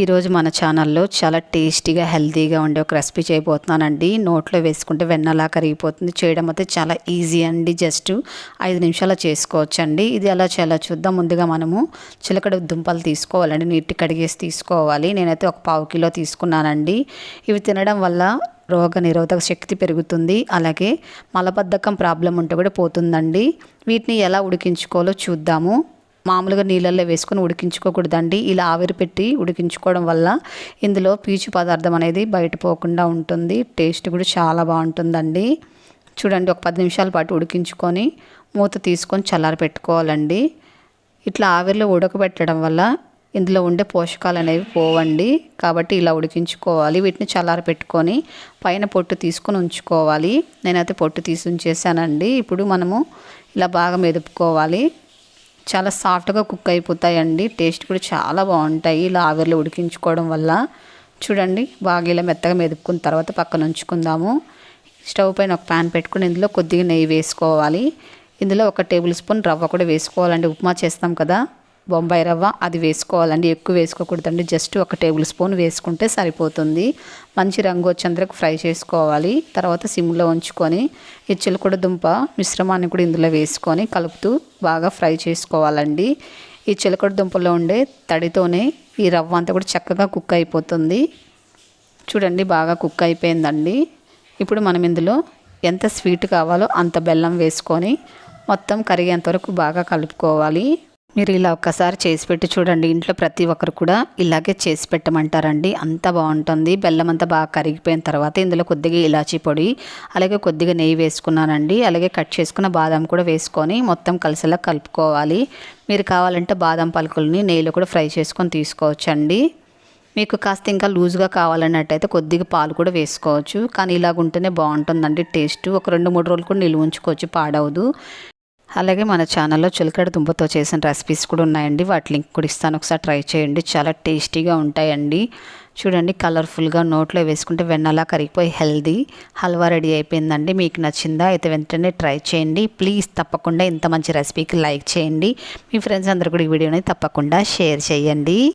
ఈరోజు మన ఛానల్లో చాలా టేస్టీగా హెల్తీగా ఉండే ఒక రెసిపీ చేయబోతున్నానండి. నోట్లో వేసుకుంటే వెన్నలా కరిగిపోతుంది. చేయడం అయితే చాలా ఈజీ అండి. జస్ట్ ఐదు నిమిషాలు చేసుకోవచ్చండి. ఇది ఎలా చేయాలో చూద్దాం. ముందుగా మనము చిలకడ దుంపలు తీసుకోవాలండి. నీటి కడిగేసి తీసుకోవాలి. నేనైతే ఒక పావు కిలో తీసుకున్నానండి. ఇవి తినడం వల్ల రోగ నిరోధక శక్తి పెరుగుతుంది. అలాగే మలబద్ధకం ప్రాబ్లం ఉంటే కూడా పోతుందండి. వీటిని ఎలా ఉడికించుకోవాలో చూద్దాము. మామూలుగా నీళ్ళల్లో వేసుకొని ఉడికించుకోకూడదండి. ఇలా ఆవిరి పెట్టి ఉడికించుకోవడం వల్ల ఇందులో పీచు పదార్థం అనేది బయట పోకుండా ఉంటుంది. టేస్ట్ కూడా చాలా బాగుంటుందండి. చూడండి ఒక పది నిమిషాల పాటు ఉడికించుకొని మూత తీసుకొని చల్లారి పెట్టుకోవాలండి. ఇట్లా ఆవిరిలో ఉడకబెట్టడం వల్ల ఇందులో ఉండే పోషకాలు అనేవి పోవండి. కాబట్టి ఇలా ఉడికించుకోవాలి. వీటిని చల్లారి పెట్టుకొని పైన పొట్టు తీసుకొని ఉంచుకోవాలి. నేనైతే పొట్టు తీసి ఉంచేసానండి ఇప్పుడు మనము ఇలా బాగా మెదుపుకోవాలి. చాలా సాఫ్ట్గా కుక్ అయిపోతాయండి. టేస్ట్ కూడా చాలా బాగుంటాయి. ఇలా ఆవిరిలో ఉడికించుకోవడం వల్ల. చూడండి బాగా ఇలా మెత్తగా మెదుపుకున్న తర్వాత పక్కన ఉంచుకుందాము. స్టవ్ పైన ఒక ప్యాన్ పెట్టుకుని ఇందులో కొద్దిగా నెయ్యి వేసుకోవాలి. ఇందులో ఒక టేబుల్ స్పూన్ రవ్వ కూడా వేసుకోవాలండి. ఉప్మా చేస్తాం కదా. బొంబాయి రవ్వ అది వేసుకోవాలండి ఎక్కువ వేసుకోకూడదండి. జస్ట్ ఒక టేబుల్ స్పూన్ వేసుకుంటే సరిపోతుంది. మంచి రంగు వచ్చేందుకు ఫ్రై చేసుకోవాలి. తర్వాత సిమ్లో ఉంచుకొని ఈ దుంప మిశ్రమాన్ని కూడా ఇందులో వేసుకొని కలుపుతూ బాగా ఫ్రై చేసుకోవాలండి. ఈ చిలకడ దుంపలో ఉండే తడితోనే ఈ రవ్వ అంతా కూడా చక్కగా కుక్ అయిపోతుంది. చూడండి బాగా కుక్ అయిపోయిందండి. ఇప్పుడు మనం ఇందులో ఎంత స్వీట్ కావాలో అంత బెల్లం వేసుకొని మొత్తం కరిగేంత వరకు బాగా కలుపుకోవాలి. మీరు ఇలా ఒక్కసారి చేసి పెట్టి చూడండి. ఇంట్లో ప్రతి ఒక్కరు కూడా ఇలాగే చేసి పెట్టమంటారండి. అంత బాగుంటుంది. బెల్లం అంతా బాగా కరిగిపోయిన తర్వాత ఇందులో కొద్దిగా ఇలాచీ పొడి అలాగే కొద్దిగా నెయ్యి వేసుకున్నానండి. అలాగే కట్ చేసుకున్న బాదం కూడా వేసుకొని మొత్తం కలిసేలా కలుపుకోవాలి. మీరు కావాలంటే బాదం పలుకుల్ని నెయ్యిలో కూడా ఫ్రై చేసుకొని తీసుకోవచ్చండి. మీకు కాస్త ఇంకా లూజ్గా కావాలన్నట్టయితే కొద్దిగా పాలు కూడా వేసుకోవచ్చు. కానీ ఇలాగ ఉంటేనే బాగుంటుందండి. టేస్ట్ ఒక రెండు మూడు రోజులు కూడా నిల్వ ఉంచుకోవచ్చు. పాడవదు. అలాగే మన ఛానల్లో చిలకడ దుంపతో చేసిన రెసిపీస్ కూడా ఉన్నాయండి. వాటి లింక్ కూడా ఇస్తాను. ఒకసారి ట్రై చేయండి. చాలా టేస్టీగా ఉంటాయండి. చూడండి కలర్ఫుల్గా నోట్లో వేసుకుంటే వెన్నలా కరిగిపోయి హెల్దీ హల్వా రెడీ అయిపోయిందండి. మీకు నచ్చిందా అయితే వెంటనే ట్రై చేయండి. ప్లీజ్ తప్పకుండా ఇంత మంచి రెసిపీకి లైక్ చేయండి. మీ ఫ్రెండ్స్ అందరు కూడా ఈ వీడియోని తప్పకుండా షేర్ చేయండి.